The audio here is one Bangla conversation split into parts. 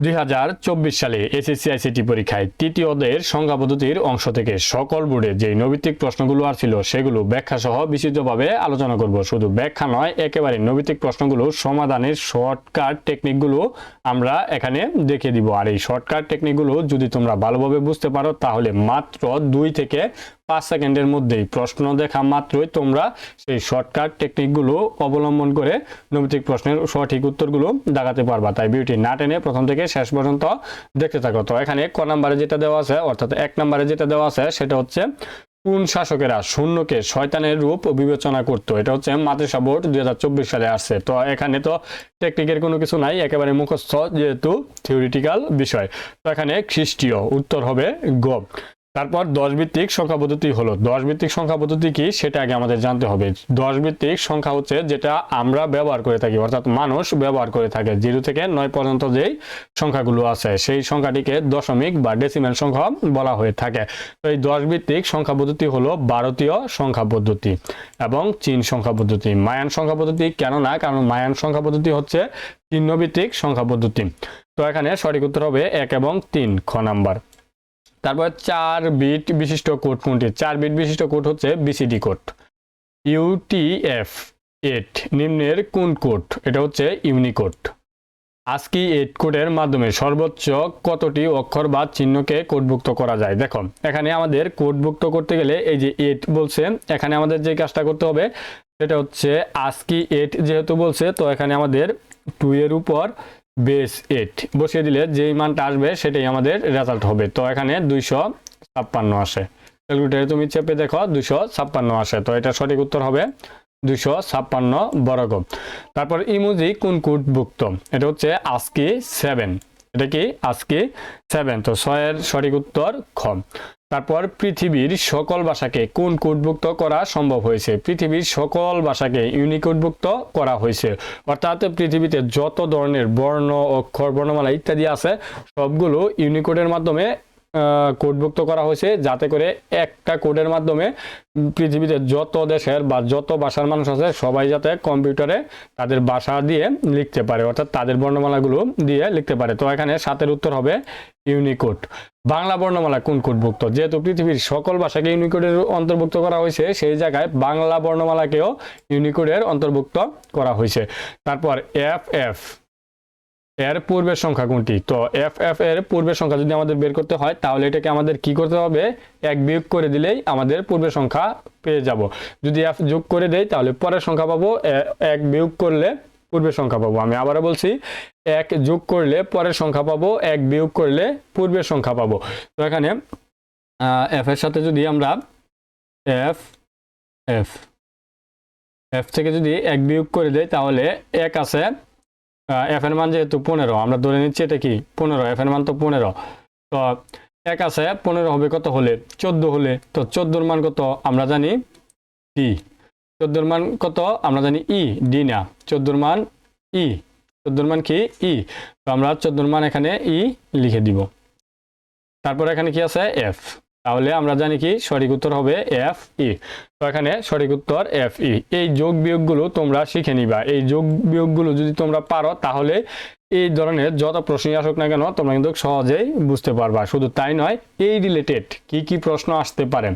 দুই হাজার চব্বিশ সালে এসএসসি আইসিটি পরীক্ষায় তৃতীয় অধ্যায়ের সংখ্যা পদ্ধতির অংশ থেকে সকল বোর্ডে যে নৈবিত্তিক প্রশ্নগুলো আর ছিল সেগুলো ব্যাখ্যা সহ বিস্তৃতভাবে আলোচনা করব। শুধু ব্যাখ্যা নয়, একেবারে নৈবিত্তিক প্রশ্নগুলো, সমাধানের শর্টকাট টেকনিকগুলো আমরা এখানে দেখিয়ে দিব। আর এই শর্টকাট টেকনিকগুলো যদি তোমরা ভালোভাবে বুঝতে পারো, তাহলে মাত্র দুই থেকে পাঁচ সেকেন্ডের মধ্যেই প্রশ্ন দেখা মাত্রই তোমরা সেই শর্টকাট টেকনিকগুলো অবলম্বন করে নৈমিত্তিক প্রশ্নের সঠিক উত্তরগুলো দেখাতে পারবা। তাই বিউটি না টেনে প্রথম থেকে শেষ পর্যন্ত দেখতে থাকো। তো এখানে ক নাম্বারে যেটা দেওয়া আছে, অর্থাৎ এক নাম্বারে যেটা দেওয়া আছে, সেটা হচ্ছে কোন শাসকেরা শূন্যকে শয়তানের রূপ বিবেচনা করতো? এটা হচ্ছে মাদ্রাসা বোর্ড দুই হাজার চব্বিশ সালে আসছে। তো এখানে তো টেকনিকের কোনো কিছু নাই, একেবারে মুখস্থ যেহেতু থিওরিটিক্যাল বিষয়। তো এখানে খ্রিস্টীয় উত্তর হবে গ। তারপর দশ ভিত্তিক সংখ্যা পদ্ধতি হলো। দশ ভিত্তিক সংখ্যা পদ্ধতি কি? সেটা আগে আমাদের জানতে হবে। দশ ভিত্তিক সংখ্যা হচ্ছে যেটা আমরা ব্যবহার করে থাকি, অর্থাৎ মানুষ ব্যবহার করে থাকে। জিরো থেকে নয় পর্যন্ত যেই সংখ্যাগুলো আছে, সেই সংখ্যাটিকে দশমিক বা ডেসিমেল সংখ্যা বলা হয়ে থাকে। তো এই দশ ভিত্তিক সংখ্যা পদ্ধতি হলো ভারতীয় সংখ্যা পদ্ধতি এবং চীন সংখ্যা পদ্ধতি। মায়ান সংখ্যা পদ্ধতি কেন না? কারণ মায়ান সংখ্যা পদ্ধতি হচ্ছে চিহ্ন ভিত্তিক সংখ্যা পদ্ধতি। তো এখানে সঠিক উত্তর হবে এক এবং তিন, খ নাম্বার। তারপর চার বিট বিশিষ্ট কোড কোনটি? চার বিট বিশিষ্ট কোড হচ্ছে বিসিডি কোড। ইউটিএফ এট নিম্নের কোন কোড? এটা হচ্ছে ইউনিকোড। আজকি এইট কোডের মাধ্যমে সর্বোচ্চ কতটি অক্ষর বা চিহ্নকে কোডভুক্ত করা যায়? দেখো, এখানে আমাদের কোডভুক্ত করতে গেলে এই যে এইট বলছে, এখানে আমাদের যে কাজটা করতে হবে, সেটা হচ্ছে আজকি এইট যেহেতু বলছে, তো এখানে আমাদের টু এর উপর বেস এইট। বসিয়ে দিলে যেই মানটা আসবে সেটাই আমাদের রেজাল্ট হবে। তো এখানে দুইশো ছাপ্পান্ন আসে। ক্যালকুলেটারে তুমি চেপে দেখো, দুইশো ছাপ্পান্ন আসে। তো এটা সঠিক উত্তর হবে দুইশো ছাপ্পান্ন বর্গ তারপর ইমোজি কোন কোডভুক্ত এটা হচ্ছে আজকে সেভেন এটা কি আজকে সেভেন তো ছয়ের সঠিক উত্তর খ। তারপর পৃথিবীর সকল ভাষাকে কোন কোডভুক্ত করা সম্ভব হয়েছে? পৃথিবীর সকল ভাষাকে ইউনিকোডভুক্ত করা হয়েছে। অর্থাৎ পৃথিবীতে যত ধরনের বর্ণ, অক্ষর, বর্ণমালা ইত্যাদি আছে, সবগুলো ইউনিকোডের মাধ্যমে কোডভুক্ত করা হয়েছে যাতে করে একটা কোডের মাধ্যমে পৃথিবীতে যত দেশের বা যত ভাষার মানুষ আছে, সবাই যাতে কম্পিউটারে তাদের ভাষা দিয়ে লিখতে পারে, অর্থাৎ তাদের বর্ণমালাগুলো দিয়ে লিখতে পারে। তো এখানে সাতের উত্তর হবে ইউনিকোড। বাংলা বর্ণমালা কোন কোডভুক্ত? যেহেতু পৃথিবীর সকল ভাষাকে ইউনিকোডের অন্তর্ভুক্ত করা হয়েছে, সেই জায়গায় বাংলা বর্ণমালাকেও ইউনিকোডের অন্তর্ভুক্ত করা হয়েছে। তারপর এফ এফ। এর পূর্বের সংখ্যা কোনটি? তো এফ এফ এর পূর্বের সংখ্যা যদি আমাদের বের করতে হয়, তাহলে এটাকে আমাদের কি করতে হবে? এক বিয়োগ করে দিলেই আমাদের পূর্বের সংখ্যা পেয়ে যাব। যদি এফ যোগ করে দেই, তাহলে পরের সংখ্যা পাবো এক বিয়োগ করলে পূর্বের সংখ্যা পাবো। আমি আবারও বলছি, এক যোগ করলে পরের সংখ্যা পাবো, এক বিয়োগ করলে পূর্বের সংখ্যা পাবো। তো এখানে এফ এর সাথে যদি আমরা এফ এফ এফ থেকে যদি এক বিয়োগ করে দেই, তাহলে এক আছে এফ এর মান যেহেতু পনেরো, আমরা ধরে নিচ্ছি এটা কি? পনেরো এফ এর মান তো পনেরো। তো এক আছে, পনেরো হবে কত হলে? চোদ্দ হলে। তো চোদ্দোর মান কত? আমরা জানি ডি চোদ্দোর মান কত? আমরা জানি ই ডি না। চোদ্দোর মান ই চোদ্দোর মান কি? ই তো আমরা চোদ্দোর মান এখানে ই লিখে দিব। তারপর এখানে কি আছে? এফ তাহলে আমরা জানি কি? সঠিক উত্তর হবে এফ ই তো এখানে সঠিক উত্তর এফ ই এই যোগ বিয়োগগুলো তোমরা শিখে নিবা। এই যোগ বিয়োগগুলো যদি তোমরা পারো, তাহলে এই ধরনের যত প্রশ্নই আসুক না কেন, তোমরা কিন্তু সহজেই বুঝতে পারবা। শুধু তাই নয়, এই রিলেটেড কি কি প্রশ্ন আসতে পারে?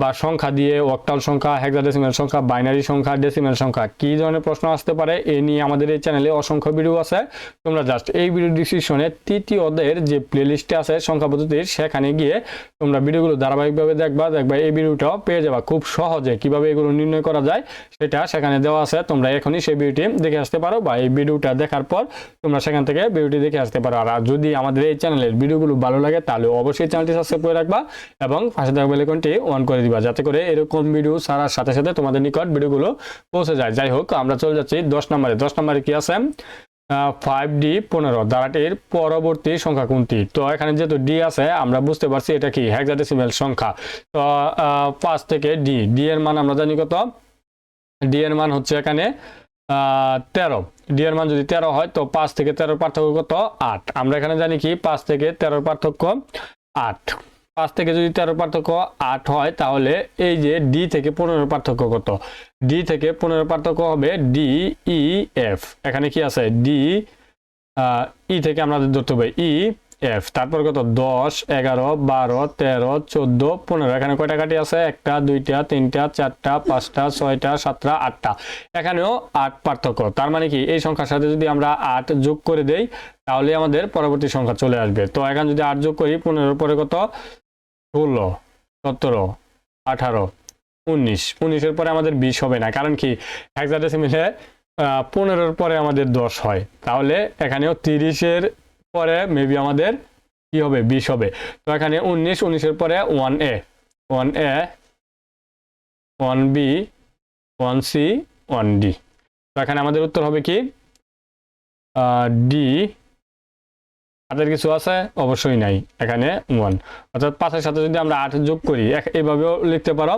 বা সংখ্যা দিয়ে অক্টাল সংখ্যা হেক্সাডেসিমেল সংখ্যা বাইনারি সংখ্যা ডেসিমেল সংখ্যা, কি ধরনের প্রশ্ন আসতে পারে এ নিয়ে আমাদের এই চ্যানেলে অসংখ্য ভিডিও আছে। তোমরা জাস্ট এই ভিডিও ডিসক্রিপশনে তৃতীয় অধ্যায়ের যে প্লেলিস্টে আছে সংখ্যা পদ্ধতির সেখানে গিয়ে তোমরা ভিডিওগুলো ধারাবাহিকভাবে দেখবা দেখবা এই ভিডিওটাও পেয়ে যাবা খুব সহজে কীভাবে এগুলো নির্ণয় করা যায় সেটা সেখানে দেওয়া আছে। তোমরা এখনই সেই ভিডিওটি দেখে আসতে পারো বা এই ভিডিওটা দেখার পর তোমরা সেখান থেকে ভিডিওটি দেখে আসতে পারো। আর যদি আমাদের এই চ্যানেলের ভিডিওগুলো ভালো লাগে তাহলে অবশ্যই চ্যানেলটি সাবস্ক্রাইব করে রাখবা এবং পাশে থাকা বেলাইকনটি অন করে দিবা। যাতে করে এরকম ভিডিও ছাড়ার সাথে সাথে তোমাদের নিকট ভিডিওগুলো পৌঁছে যায়। যাই হোক, আমরা চলে যাচ্ছি দশ নম্বরে। দশ নম্বরে কি আছে? ফাইভ ডি পনেরো ধারাটির পরবর্তী সংখ্যা কোনটি? তো এখানে যেহেতু ডি আছে, আমরা বুঝতে পারছি এটা কি? হেক্সাডেসিমেল সংখ্যা। তো পাঁচ থেকে ডি ডি এর মান আমরা জানি কত? ডি এর মান হচ্ছে এখানে তেরো। ডি এর মান যদি তেরো হয়, তো পাঁচ থেকে তেরোর পার্থক্য কত? আট। আমরা এখানে জানি কি? পাঁচ থেকে তেরোর পার্থক্য আট। পাঁচ থেকে যদি তেরো পার্থক্য আট হয়, তাহলে এই যে ডি থেকে পনেরো পার্থক্য কত? ডি থেকে পনেরো পার্থক্য হবে ডি ই এফ এখানে কি আছে? ডি ই থেকে আমাদের ধরতে হবে ই এফ তারপর কত? দশ, এগারো, বারো, তেরো, চোদ্দ, পনেরো। এখানে কয়টা কাটি আছে? একটা, দুইটা, তিনটা, চারটা, পাঁচটা, ছয়টা, সাতটা, আটটা। এখানেও আট পার্থক্য। তার মানে কি? এই সংখ্যার সাথে যদি আমরা আট যোগ করে দেই, তাহলে আমাদের পরবর্তী সংখ্যা চলে আসবে। তো এখানে যদি আট যোগ করি, পনেরোর পরে কত? ষোলো, সতেরো, আঠারো, উনিশ। উনিশের পরে আমাদের বিশ হবে না। কারণ কি? হেক্সাডেসিমিলে পনেরোর পরে আমাদের দশ হয়। তাহলে এখানেও তিরিশের পরে মেবি আমাদের কি হবে? বিশ হবে। তো এখানে উনিশ, উনিশের পরে one A one A one B one C one D তো এখানে আমাদের উত্তর হবে কি? ডি হাতের কিছু আছে? অবশ্যই নাই। এখানে ওয়ান অর্থাৎ পাঁচের সাথে যদি আমরা আট যোগ করি এইভাবেও লিখতে পারো।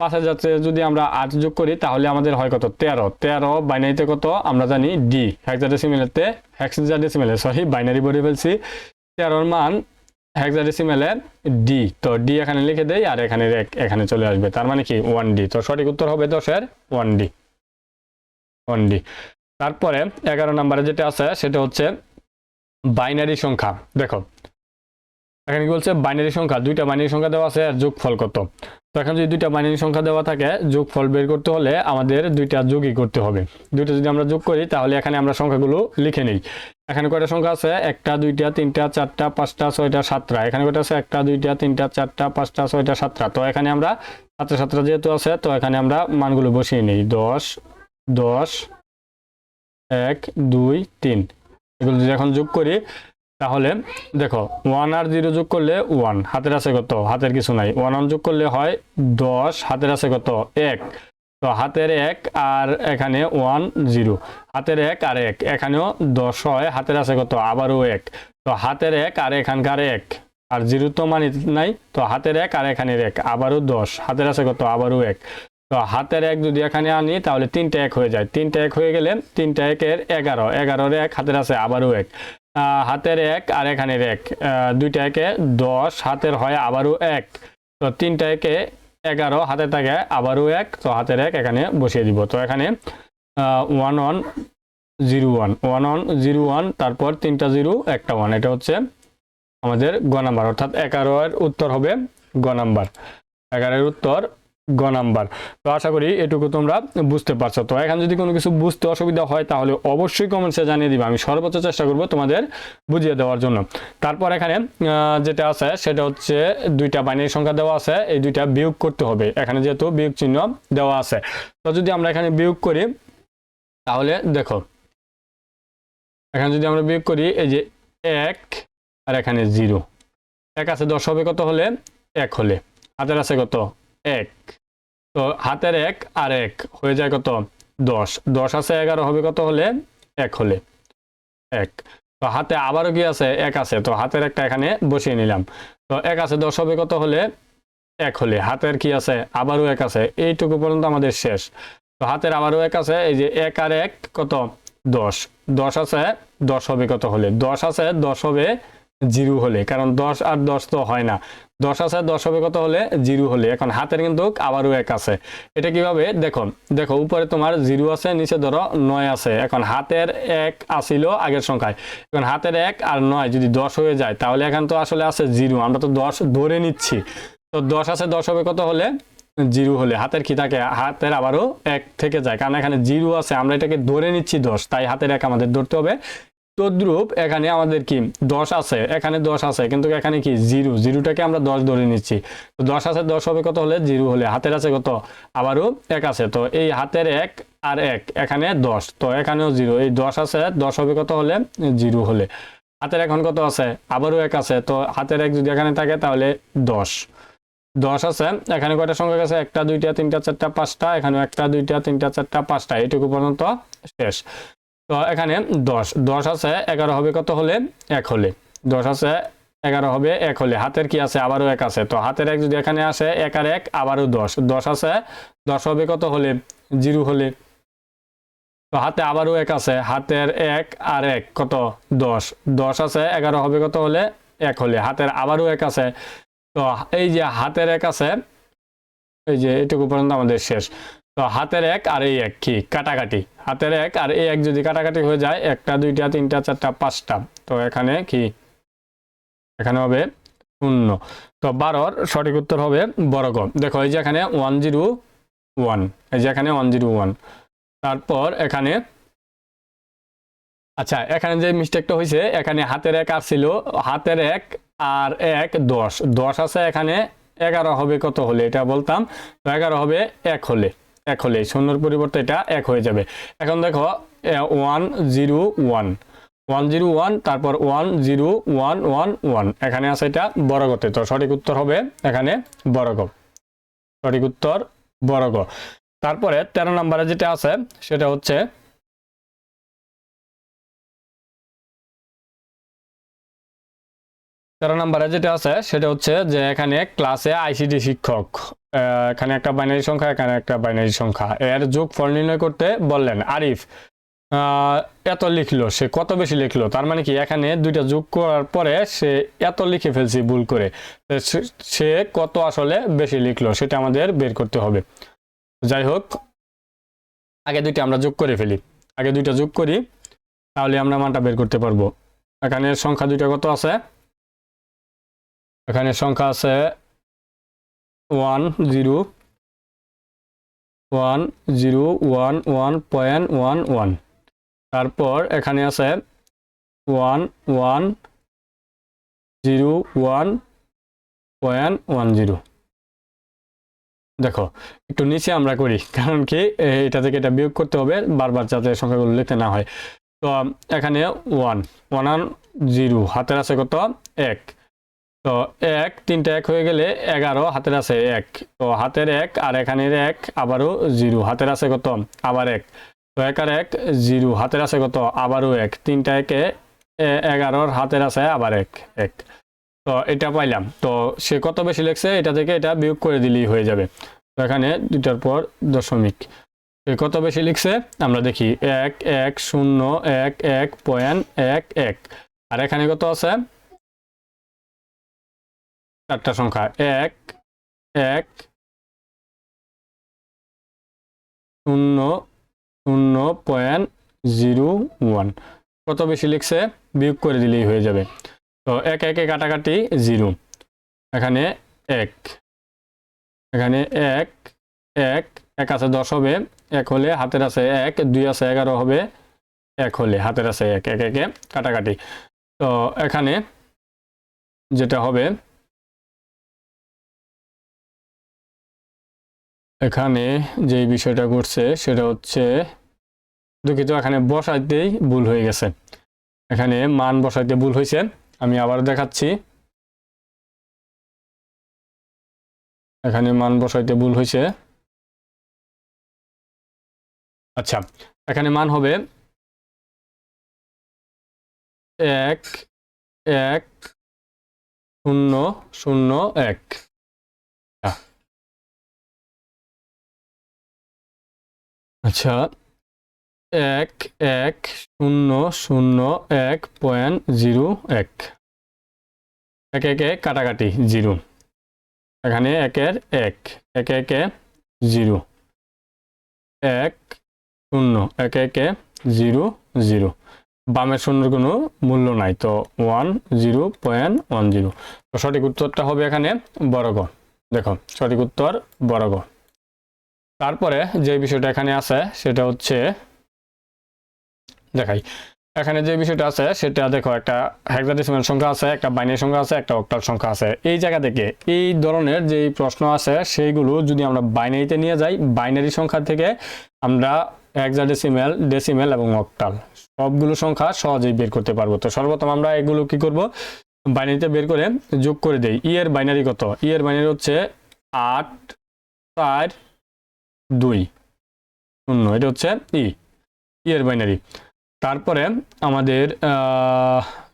পাঁচের সাথে যদি আমরা আট যোগ করি, তাহলে আমাদের হয় কত? তেরো। তেরো বাইনারিতে কত? আমরা জানি ডি হেক্সাডেসিমেলেতে হেক্সাডেসিমেলে সরি বাইনারি বলে ফেলছি। তেরোর মান হেক্সাডেসিমেলে ডি তো ডি এখানে লিখে দেয় আর এখানে এখানে চলে আসবে। তার মানে কি? ওয়ান ডি তো সঠিক উত্তর হবে দশের ওয়ান ডি ওয়ান ডি তারপরে এগারো নম্বরে যেটা আছে, সেটা হচ্ছে বাইনারি সংখ্যা। দেখো, এখানে কি বলছে? বাইনারি সংখ্যা, দুইটা বাইনারি সংখ্যা দেওয়া আছে আর যোগফল কত? তো এখন যদি দুইটা বাইনারি সংখ্যা দেওয়া থাকে, যোগফল বের করতে হলে আমাদের দুইটা যোগই করতে হবে। দুইটা যদি আমরা যোগ করি, তাহলে এখানে আমরা সংখ্যাগুলো লিখে নিই। এখানে কয়টা সংখ্যা আছে? একটা, দুইটা, তিনটা, চারটা, পাঁচটা, ছয়টা, সাতটা। এখানে কয়টা আছে? একটা, দুইটা, তিনটা, চারটা, পাঁচটা, ছয়টা, সাতটা। তো এখানে আমরা সাতটা সাতটা যেহেতু আছে, তো এখানে আমরা মানগুলো বসিয়ে নিই। দশ দশ, এক, দুই, তিন। এগুলো যদি এখন যোগ করি, তাহলে দেখো ওয়ান আর জিরো যোগ করলে ওয়ান হাতের আছে কত? হাতের কিছু নাই। ওয়ান ওয়ান যোগ করলে হয় দশ, হাতের আছে কত? এক। তো হাতের এক আর এখানে ওয়ান জিরো হাতের এক আর এক, এখানেও দশ হয়, হাতের আছে কত? আবারও এক। তো হাতের এক আর এখানকার এক। আর জিরো তো মানে নাই, তো হাতের এক আর এখানের এক, আবারও দশ। হাতের আছে কত? আবারও এক। তো হাতের এক যদি এখানে আনি, তাহলে তিনটা এক হয়ে যায়। তিনটা এক হয়ে গেলে তিনটা একের এগারো। এগারোর এক, হাতের আছে আবারও এক। হাতের এক আর এখানের এক। দুইটা একে দশ, হাতের হয় আবারও এক। তো তিনটা একে এগারো, হাতে থাকে আবারও এক। তো হাতের এক এখানে বসিয়ে দিব। তো এখানে one one zero one one one zero one তারপর তিনটা জিরো একটা ওয়ান এটা হচ্ছে আমাদের গ নাম্বার। অর্থাৎ এগারোর উত্তর হবে গ নাম্বার। এগারোর উত্তর গ নাম্বার। তো আশা করি এটুকু তোমরা বুঝতে পারছ। তো এখন যদি কোনো কিছু বুঝতে অসুবিধা হয়, তাহলে অবশ্যই কমেন্টসে জানিয়ে দিবে। আমি সর্বোচ্চ চেষ্টা করব তোমাদের বুঝিয়ে দেওয়ার জন্য। তারপর এখানে যেটা আছে, সেটা হচ্ছে দুইটা বাইনারি সংখ্যা দেওয়া আছে। এই দুইটা বিয়োগ করতে হবে। এখানে যেহেতু বিয়োগ চিহ্ন দেওয়া আছে। তো যদি আমরা এখানে বিয়োগ করি, তাহলে দেখো, এখানে যদি আমরা বিয়োগ করি, এই যে এক আর এখানে জিরো। এক আছে দশ হবে, কত হলে? এক হলে। হাতের আছে কত? এক। তো হাতের এক আর এক হয়ে যায় কত? দশ। দশ আছে এগারো, হবে কত হলে? এক হলে। এক। তো হাতে আবারও কি আছে? এক আছে। তো হাতের একটা এখানে বসিয়ে নিলাম। তো এক আছে, দশ হবে কত হলে? এক হলে। হাতের কি আছে? আবারও এক আছে। এইটুকু পর্যন্ত আমাদের শেষ। তো হাতের আবারও এক আছে। এই যে এক আর এক কত? দশ। দশ আছে, দশ হবে কত হলে? দশ আছে, দশ হবে জিরো হলে, কারণ দশ আর দশ তো হয় না। দশ আছে, দশ হবে কত হলে? জিরো হলে। এখন হাতের কিন্তু আবারও এক আছে। এটা কীভাবে? দেখো দেখো, উপরে তোমার জিরো আছে, নিচে ধরো নয় আছে। এখন হাতের এক আসিল আগের সংখ্যায়। এখন হাতের এক আর নয় যদি দশ হয়ে যায়, তাহলে এখন তো আসলে আছে জিরো। আমরা তো দশ ধরে নিচ্ছি। তো দশ আছে, দশ হবে কত হলে? জিরো হলে। হাতের কি থাকে? হাতের আবারও এক থেকে যায়। কারণ এখানে জিরো আছে, আমরা এটাকে ধরে নিচ্ছি দশ। তাই হাতের এক আমাদের ধরতে হবে। তদ্রুপ এখানে আমাদের কি দশ আছে, এখানে দশ আছে, কিন্তু এখানে কি জিরো? জিরোটাকে আমরা দশ ধরে নিচ্ছি। তো দশ আছে, দশ হবে কত হলে? জিরো হলে। হাতের আছে কত? আবারও এক আছে। তো এই হাতের এক আর এক, এখানে দশ। তো এখানেও জিরো। এই দশ আছে, দশ হবে কত হলে? জিরো হলে। হাতের এখন কত আছে? আবারও এক আছে। তো হাতের এক যদি এখানে থাকে, তাহলে দশ। দশ আছে, এখানে কয়টা সংখ্যা আছে? একটা, দুইটা, তিনটা, চারটা, পাঁচটা। এখানে একটা, দুইটা, তিনটা, চারটা, পাঁচটা। এইটুকু পর্যন্ত শেষ। তো এখানে দশ দশ আছে, এগারো হবে কত হলে? এক হলে। দশ আছে, এগারো হবে এক হলে। হাতের কি আছে? আবারও এক আছে। তো হাতের এক যদি এখানে আসে, এক আর এক, আবারও দশ। দশ আছে, দশ হবে কত হলে? জিরো হলে। তো হাতে আবারও এক আছে। হাতের এক আর এক, কত? দশ। দশ আছে, এগারো হবে কত হলে? এক হলে। হাতের আবারও এক আছে। তো এই যে হাতের এক আছে, এই যে এটুকু পর্যন্ত আমাদের শেষ। তো হাতের এক আর এই এক কি? কাটাকাটি। হাতের এক আর এই এক যদি কাটাকাটি হয়ে যায়, একটা, দুইটা, তিনটা, চারটা, পাঁচটা। তো এখানে কি? এখানে হবে শূন্য। তো বারোর সঠিক উত্তর হবে বর্গ। দেখো, এই যে এখানে ওয়ান জিরো ওয়ান এই যে এখানে ওয়ান জিরো ওয়ান তারপর এখানে আচ্ছা এখানে যে মিস্টেকটা হয়েছে, এখানে হাতের এক আর ছিল, হাতের এক আর এক দশ। দশ আছে এখানে, এগারো হবে কত হলে? এটা বলতাম, তো এগারো হবে এক হলে। এক হলে, শূন্যর পরিবর্তে এটা এক হয়ে যাবে। এখন দেখো one zero one one zero one তারপর one zero one one one এখানে আছে এটা বড়গতে তো সঠিক উত্তর হবে এখানে বড়গ সঠিক উত্তর বড়গ তারপরে তেরো নম্বরে যেটা আছে, সেটা হচ্ছে তেরো নম্বরে যেটা আছে, সেটা হচ্ছে যে এখানে ক্লাসে আইসিটি শিক্ষক এখানে একটা বাইনারি সংখ্যা, এখানে একটা বাইনারি সংখ্যা। এর যোগ ফল নির্ণয় করতে বললেন আরিফ এত লিখলো, সে কত বেশি লিখলো? তার মানে কি এখানে দুইটা যোগ করার পরে সে এত লিখে ফেলছি ভুল করে। সে কত আসলে বেশি লিখলো, সেটা আমাদের বের করতে হবে। যাই হোক, আগে দুইটা আমরা যোগ করে ফেলি। আগে দুইটা যোগ করি, তাহলে আমরা মানটা বের করতে পারব। এখানে সংখ্যা দুইটা কত আছে? এখানে সংখ্যা আছে one zero one zero one one point one one তারপর এখানে আছে one one zero one point one zero দেখো, একটু নিচে আমরা করি, কারণ কি, এটা থেকে এটা বিয়োগ করতে হবে, বারবার যাতে সংখ্যাগুলো লিখতে না হয়। তো, এখানে ওয়ান ওয়ান জিরো হাতের আছে কত? এক। তো এক, তিনটা এক হয়ে গেলে এগারো, হাতের আছে এক। তো হাতের এক আর এখানের এক আবারও জিরো। হাতের আছে কত? আবার এক। তো এক আর এক, জিরো। হাতের আছে কত? আবারও এক। তিনটা একে এগারোর হাতের আছে আবার এক এক। তো এটা পাইলাম। তো সে কত বেশি লেখছে? এটা থেকে এটা বিয়োগ করে দিলেই হয়ে যাবে। তো এখানে দুটার পর দশমিক। সে কত বেশি লিখছে? আমরা দেখি। এক এক, শূন্য, এক এক, পয়েন্ট, এক এক। আর এখানে কত আছে? চারটা সংখ্যা। এক এক, শূন্য শূন্য পয়েন্ট জিরো ওয়ান। কত বেশি লিখছে? বিয়োগ করে দিলেই হয়ে যাবে। তো এক, একে কাটাকাটি জিরো। এখানে এক। এখানে এক এক এক আছে দশ হবে। এক হলে হাতের আছে এক, দুই আছে এগারো হবে। এক হলে হাতের আছে এক এক, একে, কাটাকাটি। তো এখানে যেটা হবে এখানে যে বিষয়টা ঘটছে, সেটা হচ্ছে দুঃখিত, এখানে বসাইতেই ভুল হয়ে গেছে। এখানে মান বসাইতে ভুল হয়েছে। আমি আবার দেখাচ্ছি। এখানে মান বসাইতে ভুল হয়েছে। আচ্ছা এখানে মান হবে এক এক, শূন্য শূন্য, এক। আচ্ছা এক এক, শূন্য শূন্য, এক, পয়েন্ট জিরো, এক। এক, একে, কাটাকাটি, জিরো। এখানে একের এক এক, একে, জিরো। এক, শূন্য, এক, একে, জিরো জিরো। বামের শূন্যর কোনো মূল্য নাই, তো one, zero, point, one, zero. তো সঠিক উত্তরটা হবে এখানে বর্গ। দেখো, সঠিক উত্তর বর্গ। তারপরে যে বিষয়টা এখানে আছে, সেটা হচ্ছে, দেখাই। এখানে যে বিষয়টা আছে, সেটা দেখো, একটা হেক্সাডেসিমাল সংখ্যা আছে, একটা বাইনারি সংখ্যা আছে, একটা অক্টাল সংখ্যা আছে। এই জায়গা থেকে এই ধরনের যে প্রশ্ন আছে, সেইগুলো যদি আমরা বাইনারিতে নিয়ে যাই বাইনারি সংখ্যা থেকে আমরা হেক্সাডেসিমাল ডেসিমেল এবং অক্টাল সবগুলো সংখ্যা সহজেই বের করতে পারব। তো সর্বপ্রথম আমরা এগুলো কি করব? বাইনারিতে বের করে যোগ করে দেই। ই এর বাইনারি কত? ই এর বাইনারি হচ্ছে আট চার দুই। শূন্য, এটা হচ্ছে ই ই এর বাইনারি তারপরে আমাদের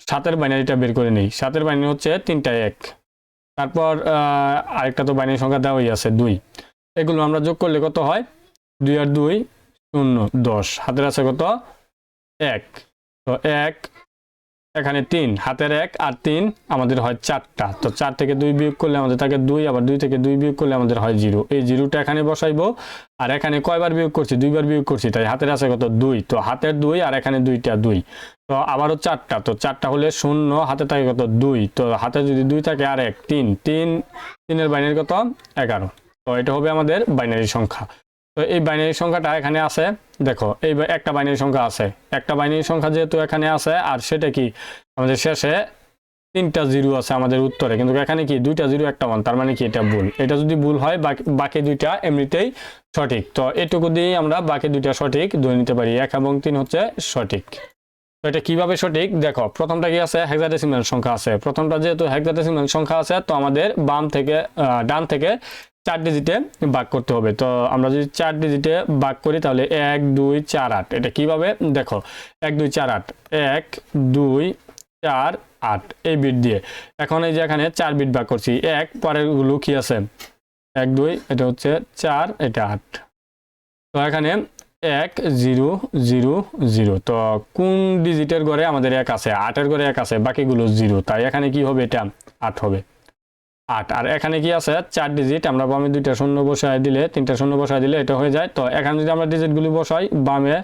সাতের বাইনারিটা বের করে নেই। সাতের বাইনারি হচ্ছে তিনটা এক। তারপর আরেকটা তো বাইনারি সংখ্যা দেওয়াই আছে, দুই। এগুলো আমরা যোগ করলে কত হয়? দুই আর দুই, শূন্য, দশ। হাতের আছে কত? এক। তো এক এখানে তিন, হাতের এক আর তিন, আমাদের হয় চারটা। তো চার থেকে দুই বিয়োগ করলে আমাদের থাকে দুই, আবার দুই থেকে দুই বিয়োগ করলে আমাদের হয় জিরো। এই জিরোটা এখানে বসাইবো, আর এখানে কয়বার বিয়োগ করছি? দুইবার বিয়োগ করছি, তাই হাতের আছে কত? দুই। তো হাতের দুই আর এখানে দুইটা দুই। তো আবারও চারটা। তো চারটা হলে শূন্য, হাতে থাকে কত? দুই। তো হাতে যদি দুই থাকে আর এক, তিন। তিন, তিনের বাইনারি কত? এগারো। তো এটা হবে আমাদের বাইনারি সংখ্যা। তো এই বাইনারি সংখ্যাটা এখানে আছে। দেখো, এই একটা বাইনারি সংখ্যা আছে। একটা বাইনারি সংখ্যা যেহেতু এখানে আছে, আর সেটা কি? আমাদের শেষে তিনটা জিরো আছে আমাদের উত্তরে। কিন্তু এখানে কি? দুইটা জিরো একটা ওয়ান তার মানে কি? এটা ভুল। এটা যদি ভুল হয়, বাকি দুইটা এমনিতেই সঠিক। তো এটুকু দিয়েই আমরা বাকি দুইটা সঠিক ধরে নিতে পারি। এক এবং তিন হচ্ছে সঠিক। তো এটা কীভাবে সঠিক? দেখো, প্রথমটা কি আছে? হেক্সাডেসিমাল সংখ্যা আছে। প্রথমটা যেহেতু হেক্সাডেসিমাল সংখ্যা আছে, তো আমাদের বাম থেকে ডান থেকে চার ডিজিটে ভাগ করতে হবে। তো আমরা যদি চার ডিজিটে ভাগ করি তাহলে এক, দুই, চার, আট। এটা কীভাবে? দেখো, এক, দুই, চার, আট। এক, দুই, চার, আট। এই বিট দিয়ে। এখন এই যে এখানে চার বিট ভাগ করছি। এক, পরেরগুলো কি আছে? এক, দুই, এটা হচ্ছে চার, এটা আট। তো এখানে এক, জিরো জিরো জিরো। তো কোন ডিজিটের ঘরে আমাদের এক আছে? আটের ঘরে এক আছে, বাকিগুলো জিরো। তাই এখানে কি হবে? এটা আট হবে। আট। আর এখানে কি আছে? চার ডিজিট আমরা বামে দুইটা শূন্য বসায় দিলে তিনটা শূন্য বসায় দিলে এটা হয়ে যায়। তো এখানে যদি আমরা ডিজিটগুলি বসাই, বামে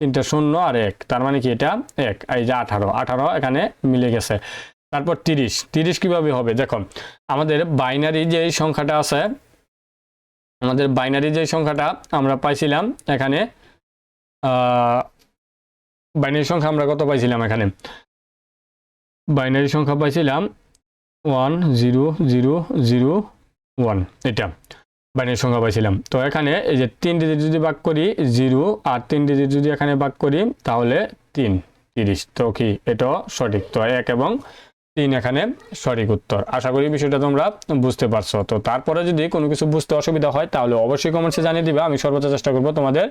তিনটা শূন্য আর এক। তার মানে কি এটা? এক। এই যে আঠারো। আঠারো এখানে মিলে গেছে। তারপর তিরিশ। তিরিশ কীভাবে হবে? দেখো, আমাদের বাইনারি যে সংখ্যাটা আছে, আমাদের বাইনারি যে সংখ্যাটা আমরা পাইছিলাম এখানে বাইনারি সংখ্যা আমরা কত পাইছিলাম এখানে? বাইনারি সংখ্যা পাইছিলাম one zero zero zero one এটা বাইনের সংখ্যা পাইছিলাম। তো এখানে এই যে তিন ডিজিট যদি ভাগ করি জিরো আর তিন ডিজিট যদি এখানে ভাগ করি, তাহলে তিন, তিরিশ। তো কি? এটাও সঠিক। তো এক এবং তিন এখানে সঠিক উত্তর। আশা করি বিষয়টা তোমরা বুঝতে পারছ। তো তারপরে যদি কোনো কিছু বুঝতে অসুবিধা হয়, তাহলে অবশ্যই কমেন্টসে জানিয়ে দিবে। আমি সর্বোচ্চ চেষ্টা করব তোমাদের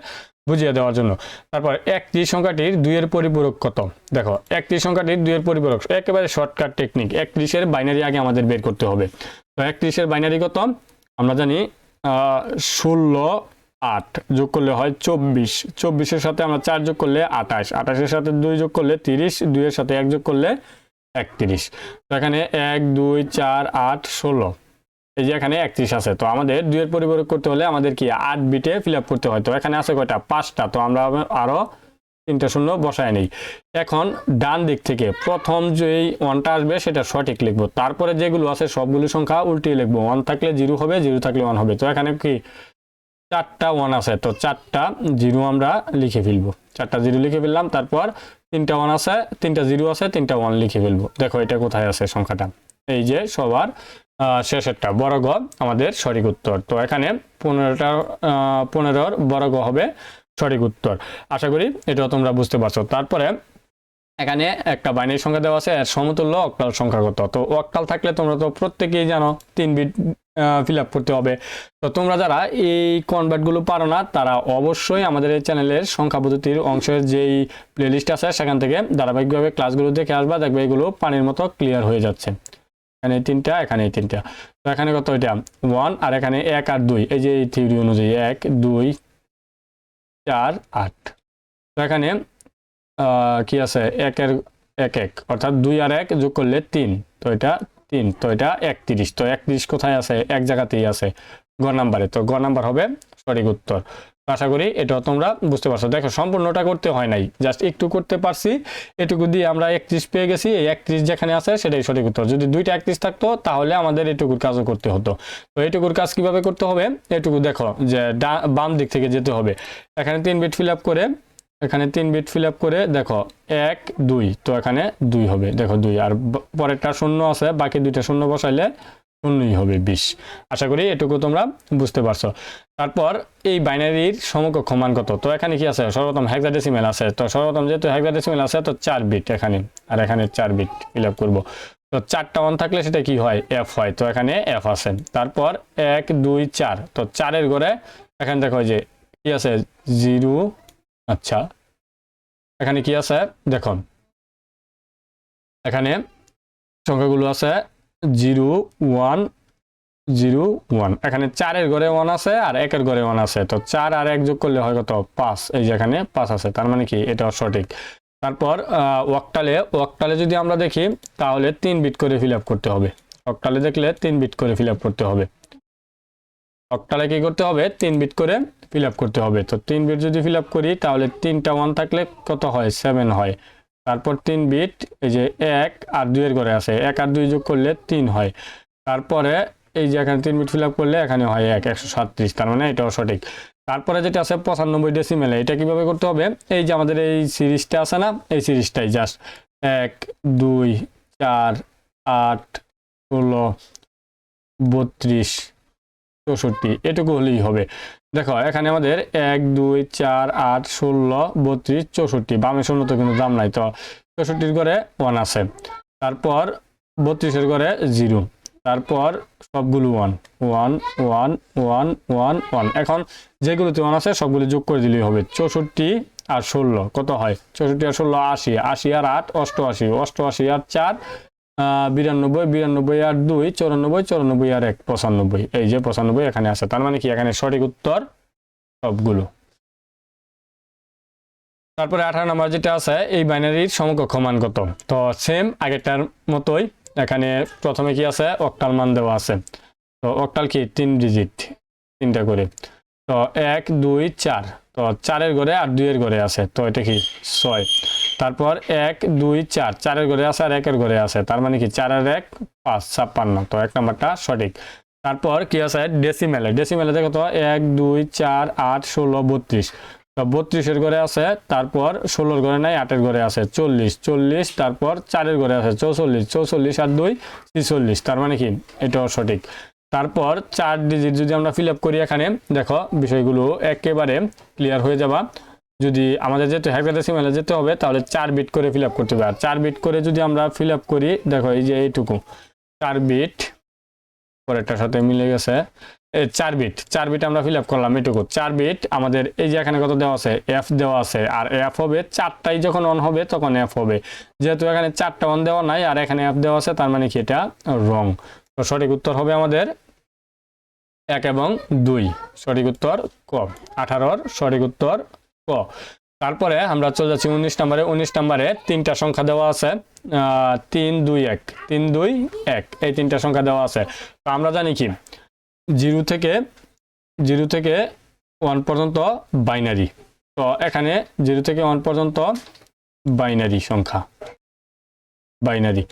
বুঝিয়ে দেওয়ার জন্য। তারপর একত্রিশ সংখ্যাটির দুইয়ের পরিপূরক কত? দেখো একত্রিশ সংখ্যাটির দুইয়ের পরিপূরক। একেবারে শর্টকাট টেকনিক একত্রিশের বাইনারি আগে আমাদের বের করতে হবে। তো একত্রিশের বাইনারি কত? আমরা জানি ষোলো, আট যোগ করলে হয় চব্বিশ। চব্বিশের সাথে আমরা চার যোগ করলে আঠাশ। আঠাশের সাথে দুই যোগ করলে তিরিশ। দুইয়ের সাথে এক যোগ করলে একত্রিশ। তো এখানে এক, দুই, চার, আট, ষোলো। এই যে এখানে একত্রিশ আছে, তো আমাদের দুইয়ের পরিবর্তন করতে হলে আমাদের কি আট বিটে ফিল করতে হয়? তো এখানে আছে কয়টা? পাঁচটা। তো আমরা আরও তিনটা শূন্য বসায় নেই। এখন ডান দিক থেকে প্রথম যেই ওয়ানটা আসবে, সেটা সঠিক লিখব। তারপরে যেগুলো আছে, সবগুলো সংখ্যা উল্টিয়ে লিখব। ওয়ান থাকলে জিরো হবে জিরো থাকলে ওয়ান হবে। তো এখানে কি চারটা ওয়ান আছে, তো চারটা জিরো আমরা লিখে ফেলব। চারটা জিরো লিখে ফেললাম, তারপর তিনটা ওয়ান আছে, তিনটা জিরো আছে, তিনটা ওয়ান লিখে ফেলব। দেখো এটা কোথায় আছে সংখ্যাটা। এই যে সবার শেষেরটা বড় গ আমাদের সঠিক উত্তর। তো এখানে পনেরোটা পনেরোর বড় গ হবে সঠিক উত্তর। আশা করি এটাও তোমরা বুঝতে পারছ। তারপরে এখানে একটা বাইনারি সংখ্যা দেওয়া আছে, এর সমতুল্য অক্টাল সংখ্যা কত? তো অক্টাল থাকলে তোমরা তো প্রত্যেকেই জানো, তিন বিট ফিল আপ করতে হবে। তো তোমরা যারা এই কনভার্টগুলো পারো না, তারা অবশ্যই আমাদের এই চ্যানেলের সংখ্যা পদ্ধতির অংশের যেই প্লেলিস্ট আছে, সেখান থেকে ধারাবাহিকভাবে ক্লাসগুলো দেখে আসবা, দেখবে এগুলো পানির মতো ক্লিয়ার হয়ে যাচ্ছে। এখানে তিনটা এখানে তিনটা। তো এখানে কত এটা? ওয়ান আর এখানে এক আর দুই। এই যে এই থিওরি অনুযায়ী এক, দুই, চার, আট। তো এখানে কি আছে? একের এক এক। অর্থাৎ দুই আর এক যোগ করলে তিন। তো এটা তিন, তো এটা একত্রিশ, তো একত্রিশ কোথায় আছে? এক জায়গাতেই আছে। গ নাম্বারে, তো গ নাম্বার হবে সঠিক উত্তর। আশা করি এটাও তোমরা বুঝতে পারছ। দেখো, সম্পূর্ণটা করতে হয় নাই। জাস্ট একটু করতে পারছি। এটুকু দিয়ে আমরা একত্রিশ পেয়ে গেছি। এই একত্রিশ যেখানে আছে সেটাই সঠিক উত্তর। যদি দুইটা একত্রিশ থাকতো, তাহলে আমাদের এটুকুর কাজও করতে হতো। তো এটুকুর কাজ কীভাবে করতে হবে? এটুকু দেখো যে বাম দিক থেকে যেতে হবে। এখানে তিন বিট ফিল আপ করে এখানে তিন বিট ফিল করে দেখো, এক, দুই, তো এখানে দুই হবে। দেখো দুই, আর পরেরটা শূন্য আছে, বাকি দুইটা শূন্য বসাইলে শূন্যই হবে বিশ। আশা করি এটুকু তোমরা বুঝতে পারছ। তারপর এই বাইনারির সমকক্ষ মান কত? তো এখানে কি আছে? সর্বপ্রথম হেক্সাডেসিমেল আছে। তো সর্বপ্রথম যেহেতু হেক্সাডেসিমেল আছে, তো চার বিট এখানে। আর এখানে চার বিট ফিল করব। তো চারটা ওয়ান থাকলে সেটা কি হয়? এফ হয়। তো এখানে এফ আছে। তারপর এক, দুই, চার। তো চারের ঘরে এখানে দেখো যে কি আছে? জিরো আচ্ছা। এখানে কি আছে? দেখুন। এখানে সংখ্যাগুলো আছে জিরো ওয়ান জিরো ওয়ান। এখানে চারের ঘরে ওয়ান আছে আর একের ঘরে ওয়ান আছে। তো চার আর এক যোগ করলে হয় কত? পাঁচ। এই যে এখানে পাঁচ আছে। তার মানে কি? এটা সঠিক। তারপর ওয়াকটালে ওয়াকটালে যদি আমরা দেখি, তাহলে তিন বিট করে ফিল করতে হবে। অক্টালে দেখলে তিন বিট করে ফিল করতে হবে। অক্টালে কি করতে হবে? তিন বিট করে ফিল করতে হবে। তো তিন বিট যদি ফিল করি, তাহলে তিনটা ওয়ান থাকলে কত হয়? সেভেন হয়। তারপর তিন বিট এই যে এক আর দুইয়ের ঘরে আছে। এক আর দুই যোগ করলে তিন হয়। তারপরে এই যে এখানে তিন বিট ফিল করলে এখানে হয় এক, একশো সাতত্রিশ তার মানে এটাও সঠিক। তারপরে যেটা আছে, পঁচানব্বই ডেসিমেলে এটা কীভাবে করতে হবে? এই যে আমাদের এই সিরিজটা আছে না? এই সিরিজটাই জাস্ট এক, দুই, চার, আট, ষোলো, বত্রিশ চৌষট্টি, এটুকু হলেই হবে। দেখো, এখানে আমাদের এক, দুই, চার, আট, ষোলো, বত্রিশ, চৌষট্টি। বামে শূন্য তো কিন্তু দাম নাই, তো চৌষট্টির ঘরে ওয়ান আছে। তারপর বত্রিশের ঘরে জিরো তারপর সবগুলো one one one one one one এখন যেগুলোতে ওয়ান আছে, সবগুলো যোগ করে দিলেই হবে। চৌষট্টি আর ষোলো, কত হয়? চৌষট্টি আর ষোলো, আশি। আশি আর আট, অষ্টআশি। অষ্টআশি আর চার বিরানব্বই বিরানব্বই আর দুই, চৌরানব্বই চৌরানব্বই আর এক, পঁচানব্বই। এই যে পঁচানব্বই এখানে আছে, তার মানে কি এখানে সঠিক উত্তর? সবগুলো। তারপরে আঠারো নম্বর যেটা আছে, এই বাইনারির সমকক্ষ মান কত? তো সেম আগেরটার মতোই এখানে প্রথমে কি আছে? অক্টাল মান দেওয়া আছে। তো অক্টাল কি? তিন ডিজিট তিনটা করে। তো এক, দুই, চার। তো চারের ঘরে আর দুইয়ের ঘরে আছে। তো এটা কি? ছয়। তারপর এক, দুই, চার। চারের ঘরে আছে আর একের ঘরে আছে। তার মানে কি? চারের এক, পাঁচ, ছাপ্পান্ন। তো এক নাম্বারটা সঠিক। তারপর কি আছে? ডেসিমেলে ডেসিমেলে দেখো তো, এক, দুই, চার, আট, ষোলো, বত্রিশ। তো বত্রিশের ঘরে আছে, তারপর ষোলোর ঘরে নাই, আটের ঘরে আছে, চল্লিশ। চল্লিশ, তারপর চারের ঘরে আছে, চৌচল্লিশ। চৌচল্লিশ আর দুই, ছিচল্লিশ। তার মানে কি? এটাও সঠিক। তারপর চার ডিজিট যদি আমরা ফিল আপ করি এখানে, দেখো বিষয়গুলো একেবারে ক্লিয়ার হয়ে যাবা। যদি আমাদের যেতে হেক্সাডেসিমেলে যেতে হবে, তাহলে চার বিট করে ফিল আপ করতে হবে। আর চার বিট করে যদি আমরা ফিল আপ করি, দেখো এই যে এইটুকু, চার বিট পরেরটার সাথে মিলে গেছে চার বিট চার বিট আমরা ফিল আপ করলাম এটুকু। চার বিট আমাদের এই যে এখানে কত দেওয়া আছে এফ দেওয়া আছে, আর এফ হবে চারটাই যখন অন হবে, তখন এফ হবে। যেহেতু এখানে চারটা অন দেওয়া নাই, আর এখানে এফ দেওয়া আছে, তার মানে কি এটা রং তো সঠিক উত্তর হবে আমাদের এক এবং দুই, সঠিক উত্তর ক। আঠারোর সঠিক উত্তর ক। তারপরে আমরা চলে যাচ্ছি উনিশ নম্বরে। উনিশ নম্বরে তিনটা সংখ্যা দেওয়া আছে। তিন, দুই, এক। তিন, দুই, এক। এই তিনটা সংখ্যা দেওয়া আছে। তো আমরা জানি কি? জিরো থেকে জিরো থেকে ওয়ান পর্যন্ত বাইনারি। তো এখানে জিরো থেকে ওয়ান পর্যন্ত বাইনারি সংখ্যা। বাইনারি।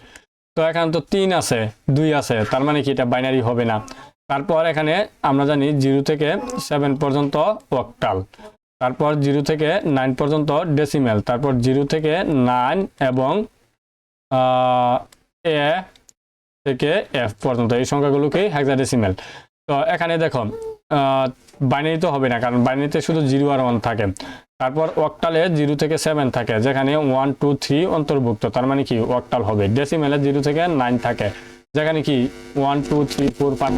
তো এখানে তো তিন আছে, দুই আছে। তার মানে কি? এটা বাইনারি হবে না। তারপর এখানে আমরা জানি জিরো থেকে সেভেন পর্যন্ত অক্টাল তারপর জিরো থেকে নাইন পর্যন্ত ডেসিমেল তারপর জিরো থেকে নাইন এবং এ থেকে এফ পর্যন্ত। এই সংখ্যাগুলোকেই হেক্সাডেসিমেল তো এখানে দেখো বাইনারি তো হবে না, কারণ বাইনারিতে শুধু জিরো আর ওয়ান থাকে। তারপর ওয়াকটালে জিরো থেকে সেভেন থাকে, যেখানে ওয়ান টু থ্রি অন্তর্ভুক্ত। তার মানে কি? ওয়াকটাল হবে। ডেসিমেলে জিরো থেকে নাইন থাকে। যেখানে কি one two three four five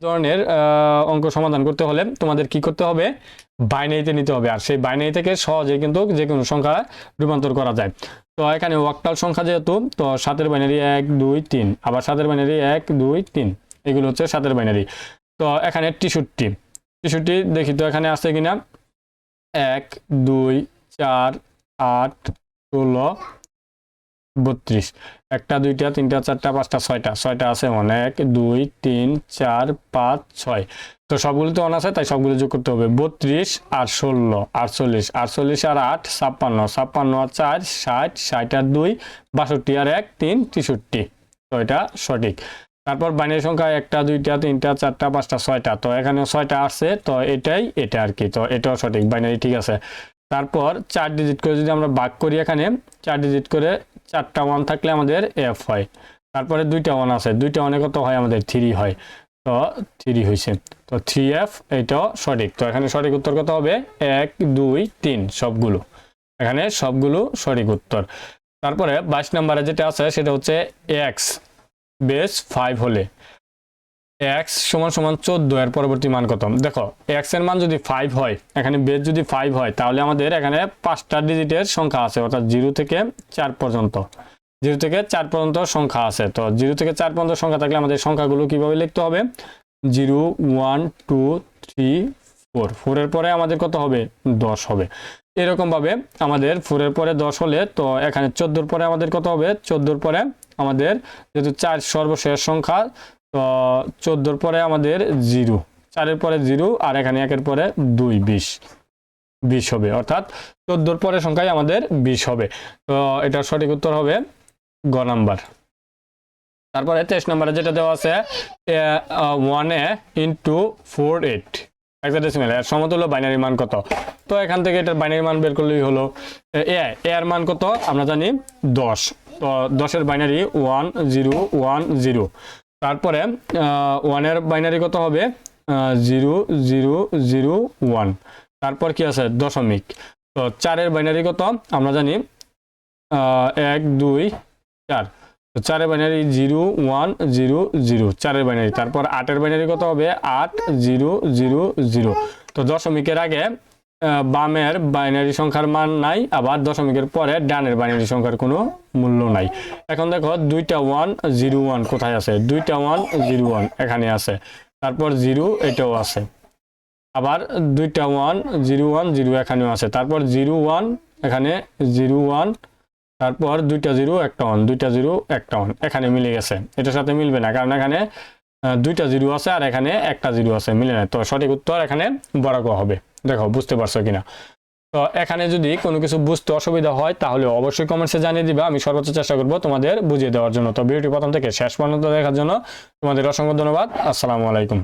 ধরনের অঙ্ক সমাধান করতে হলে তোমাদের কি করতে হবে? বাইনারিতে নিতে হবে। আর সেই বাইনারি থেকে সহজে কিন্তু যে কোনো সংখ্যা রূপান্তর করা যায়। তো এখানে ওয়াক্টাল সংখ্যা যেহেতু, তো সাতের বাইনারি এক, দুই, তিন। আবার সাতের বাইনারি এক, দুই, তিন। এগুলো হচ্ছে সাতের বাইনারি। তো এখানে টিষট্টি টিষট্টি দেখি তো এখানে আছে কিনা? এক, দুই, চার, আট, ষোলো বত্রিশ। একটা, দুইটা, তিনটা, চারটা, পাঁচটা, ছয়টা। ছয়টা আছে অন এক দুই, তিন, চার, পাঁচ, ছয়। তো সবগুলোতে অন আছে, তাই সবগুলো যোগ করতে হবে। বত্রিশ আর ষোলো, আটচল্লিশ। আটচল্লিশ আর আট, ছাপ্পান্ন। ছাপ্পান্ন আর চার, ষাট। ষাট আর দুই, বাষট্টি আর এক, তিন, তেষট্টি। তো এটা সঠিক। তারপর বাইনারি সংখ্যা একটা, দুইটা, তিনটা, চারটা, পাঁচটা, ছয়টা। তো এখানে ছয়টা আসছে, তো এটাই এটা আর কি। তো এটাও সঠিক, বাইনারি ঠিক আছে। তারপর চার ডিজিট করে যদি আমরা ভাগ করি এখানে, চার ডিজিট করে চারটা ওয়ান থাকলে আমাদের এফ হয়। তারপরে দুইটা ওয়ান আছে। দুইটা অনেক কত হয়? আমাদের থ্রি হয়। তো থ্রি হয়েছে তো থ্রি এফ এইটাও সঠিক। তো এখানে সঠিক উত্তর কত হবে? এক, দুই, তিন, সবগুলো। এখানে সবগুলো সঠিক উত্তর। তারপরে বাইশ নম্বরে যেটা আছে, সেটা হচ্ছে এক্স বেস ফাইভ হলে। এক্স সমান সমান চোদ্দ, এর পরবর্তী মান কত? দেখো এক্সের মান যদি ফাইভ হয়, এখানে বেস যদি ফাইভ হয়, তাহলে আমাদের এখানে পাঁচটা ডিজিটের সংখ্যা আছে, অর্থাৎ জিরো থেকে চার পর্যন্ত। জিরো থেকে চার পর্যন্ত সংখ্যা আছে। তো জিরো থেকে চার পর্যন্ত সংখ্যা থাকলে আমাদের সংখ্যাগুলো কীভাবে লিখতে হবে? Zero one two three four ফোরের পরে আমাদের কত হবে? দশ হবে। এরকমভাবে আমাদের ফোরের পরে দশ হলে, তো এখানে চোদ্দোর পরে আমাদের কত হবে? চোদ্দোর পরে আমাদের যেহেতু চার সর্বশেষ সংখ্যা তো চোদ্দোর পরে আমাদের জিরো, চারের পরে জিরো আর এখানে একের পরে দুই, বিশ বিশ হবে। অর্থাৎ চোদ্দোর পরে সংখ্যায় আমাদের বিশ হবে। তো এটার সঠিক উত্তর হবে গ নাম্বার। তারপরে তেইশ নম্বরে যেটা দেওয়া আছে one A into four eight hexadecimal এর সমতুল্য বাইনারি মান কত? তো এখান থেকে এটার বাইনারি মান বের করলেই হলো, এ এর মান কত? আমরা জানি দশ। তো দশের binary one zero one zero তারপরে ওয়ানের বাইনারি কত হবে? জিরো জিরো জিরো ওয়ান তারপর কি আছে? দশমিক। তো চারের বাইনারি কত? আমরা জানি এক, দুই, চার। তো চারের binary zero one zero zero চারের বাইনারি তারপর আটের বাইনারি কত হবে? আট জিরো জিরো জিরো তো দশমিকের আগে বামের বাইনারি সংখ্যার মান নাই, আবার দশমিকের পরে ডানের বাইনারি সংখ্যার কোনো মূল্য নাই। এখন দেখো, দুইটা ওয়ান, জিরো ওয়ান কোথায় আছে? দুইটা ওয়ান, জিরো ওয়ান এখানে আছে। তারপর জিরো, এটাও আছে। আবার দুইটা ওয়ান, জিরো ওয়ান, জিরো এখানেও আছে। তারপর জিরো ওয়ান, এখানে জিরো ওয়ান। তারপর দুইটা জিরো, একটা ওয়ান, দুইটা জিরো, একটা ওয়ান। এখানে মিলে গেছে। এটার সাথে মিলবে না, কারণ এখানে দুইটা জিরো আছে আর এখানে একটা জিরো আছে, মিলে না। তো সঠিক উত্তর এখানে বরাক হবে। দেখো, বুঝতে পারছ কিনা? তো এখানে যদি কোনো কিছু বুঝতে অসুবিধা হয়, তাহলে অবশ্যই কমেন্টসে জানিয়ে দিবা। আমি সর্বোচ্চ চেষ্টা করব তোমাদের বুঝিয়ে দেওয়ার জন্য। তো ভিডিওটি প্রথম থেকে শেষ পর্যন্ত দেখার জন্য তোমাদের অসংখ্য ধন্যবাদ। আসসালামু আলাইকুম।